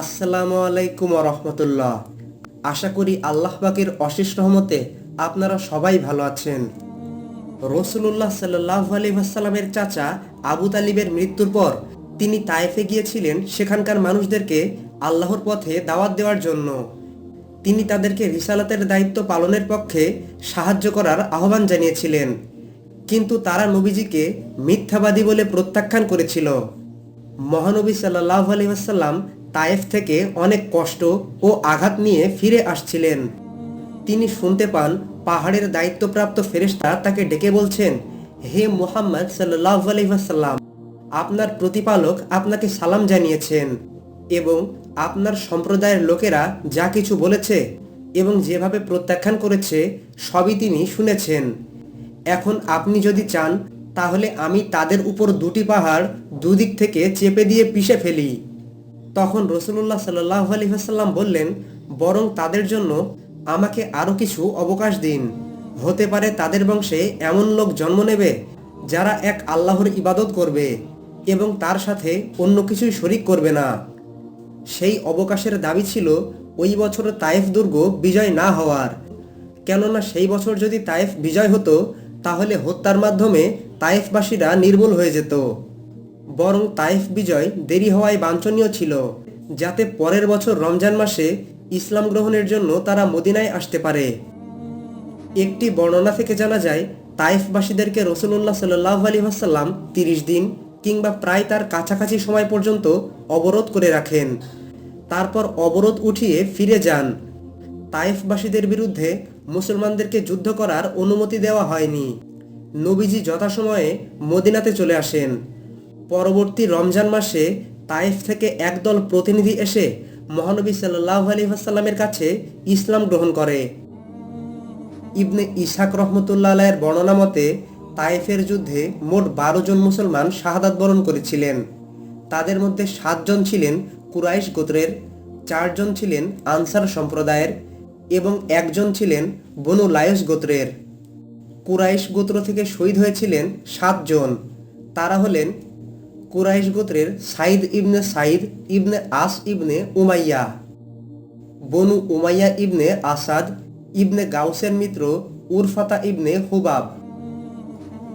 আসসালামু আলাইকুম রহমতুল্লাহ। আশা করি আল্লাহ পাকের অশেষ রহমতে আপনারা সবাই ভালো আছেন। রসুল্লাহ সাল্লাহ আলহিহাসাল্লামের চাচা আবু তালিবের মৃত্যুর পর তিনি তায়েফে গিয়েছিলেন সেখানকার মানুষদেরকে আল্লাহর পথে দাওয়াত দেওয়ার জন্য। তিনি তাদেরকে রিসালাতের দায়িত্ব পালনের পক্ষে সাহায্য করার আহ্বান জানিয়েছিলেন। কিন্তু তারা নবীজিকে মিথ্যাবাদী বলে প্রত্যাখ্যান করেছিল। মহানবী সাল্লাহ আলি আলহিহাসাল্লাম তায়েফ থেকে অনেক কষ্ট ও আঘাত নিয়ে ফিরে আসছিলেন। তিনি শুনতে পান, পাহাড়ের দায়িত্বপ্রাপ্ত ফেরেশতা তাকে ডেকে বলছেন, হে মুহাম্মদ আলহিহাসাল্লাম আপনার প্রতিপালক আপনাকে সালাম জানিয়েছেন এবং আপনার সম্প্রদায়ের লোকেরা যা কিছু বলেছে এবং যেভাবে প্রত্যাখ্যান করেছে, সবই তিনি শুনেছেন। এখন আপনি যদি চান, তাহলে আমি তাদের উপর দুটি পাহাড় দুদিক থেকে চেপে দিয়ে পিষে ফেলি। তখন রসুল্লাহ সাল্লাহ আলী হাসাল্লাম বললেন, বরং তাদের জন্য আমাকে আরও কিছু অবকাশ দিন। হতে পারে তাদের বংশে এমন লোক জন্ম নেবে যারা এক আল্লাহর ইবাদত করবে এবং তার সাথে অন্য কিছুই শরিক করবে না। সেই অবকাশের দাবি ছিল, ওই বছর তায়েফ দুর্গ বিজয় না হওয়ার। কেননা সেই বছর যদি তায়েফ বিজয় হতো, তাহলে হত্যার মাধ্যমে তায়েফবাসীরা নির্মূল হয়ে যেত। বরং তায়েফ বিজয় দেরি হওয়ায় বাঞ্ছনীয় ছিল, যাতে পরের বছর রমজান মাসে ইসলাম গ্রহণের জন্য তারা মদিনায় আসতে পারে। একটি বর্ণনা থেকে জানা যায়, তাইফবাসীদেরকে রসুল্লাহ সাল্লাহ আলী আসাল্লাম তিরিশ দিন কিংবা প্রায় তার কাছাকাছি সময় পর্যন্ত অবরোধ করে রাখেন। তারপর অবরোধ উঠিয়ে ফিরে যান। তাইফবাসীদের বিরুদ্ধে মুসলমানদেরকে যুদ্ধ করার অনুমতি দেওয়া হয়নি। নবীজি যথাসময়ে মদিনাতে চলে আসেন। পরবর্তী রমজান মাসে তাইফ থেকে একদল প্রতিনিধি এসে মহানবী সাল্লাহ আলী আসাল্লামের কাছে ইসলাম গ্রহণ করে। ইবনে ইশাক রহমতুল্লাহ আলাইয়ের বর্ণনা মতে, তায়েফের যুদ্ধে মোট বারো জন মুসলমান শাহাদাত বরণ করেছিলেন। তাদের মধ্যে সাতজন ছিলেন কুরাইশ গোত্রের চারজন ছিলেন আনসার সম্প্রদায়ের এবং একজন ছিলেন বনু লায়স গোত্রের। কুরাইশ গোত্র থেকে শহীদ হয়েছিলেন সাতজন তারা হলেন কুরাইশ গোত্রের Said ibn Said ibn As ibn Umayyah. Banu Umayyah ibn Asad ibn গাউসের মিত্র Urfata ibn Hubab.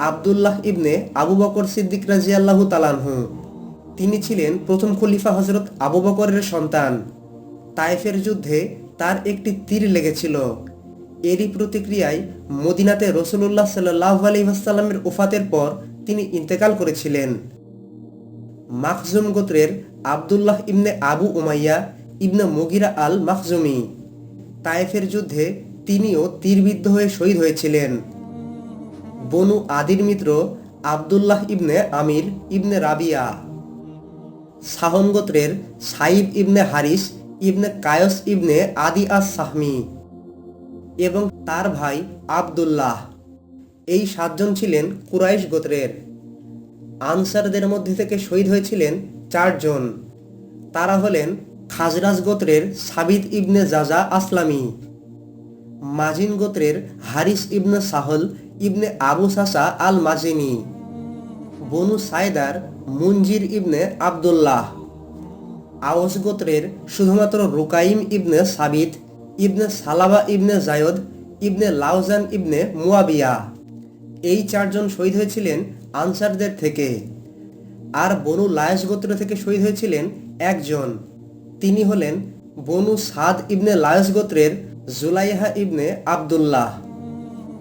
Abdullah ibn Abu Bakr Siddiq রাজিয়াল্লাহু তালানহু তিনি ছিলেন প্রথম খলিফা হজরত আবু বকরের সন্তান। তায়েফের যুদ্ধে তার একটি তীর লেগেছিল। এরই প্রতিক্রিয়ায় মদিনাতে রসুল্লাহ সাল্লাহ আলী ওফাতের পর তিনি ইন্তেকাল করেছিলেন। মাখজুম গোত্রের আবদুল্লাহ ইবনে আবু উমাইয়া ইবনে মুগিরা আল মাখজুমি তায়েফের যুদ্ধে তিনিও তীরবিদ্ধ হয়ে শহীদ হয়েছিলেন। বনু আদির মিত্র আবদুল্লাহ ইবনে আমির ইবনে রাবিয়া। সাহম গোত্রের সাইব ইবনে হারিস ইবনে কায়স ইবনে আদি আস সাহমি এবং তার ভাই আবদুল্লাহ। এই সাতজন ছিলেন কুরাইশ গোত্রের। আনসারদের মধ্যে থেকে শহীদ হয়েছিলেন চারজন। তারা হলেন খাজরাজ গোত্রের সাবিদ ইবনে জাজা আসলামী, মাজিন গোত্রের হারিস ইবনে সাহল ইবনে আবু সাসা আল মাজিনি বনু সায়দার মুনজির ইবনে আবদুল্লাহ, আওস গোত্রের শুধুমাত্র রুকাইম ইবনে সাবিত, ইবনে সালাবা ইবনে জায়দ ইবনে লাউজান ইবনে মুয়াবিয়া। এই চারজন শহীদ হয়েছিলেন আনসারদের থেকে। আর বনু লায়স গোত্র থেকে শহীদ হয়েছিলেন একজন। তিনি হলেন বনু সাদ ইবনে লায়স গোত্রের জুলাইহা ইবনে আবদুল্লাহ।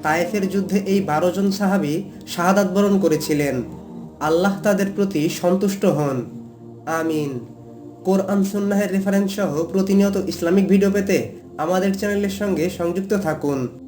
তায়েফের যুদ্ধে এই বারো জন সাহাবি শাহাদাত বরণ করেছিলেন। আল্লাহ তাদের প্রতি সন্তুষ্ট হন। আমিন। কোরআন সুন্নাহের রেফারেন্স সহ প্রতিনিয়ত ইসলামিক ভিডিও পেতে আমাদের চ্যানেলের সঙ্গে সংযুক্ত থাকুন।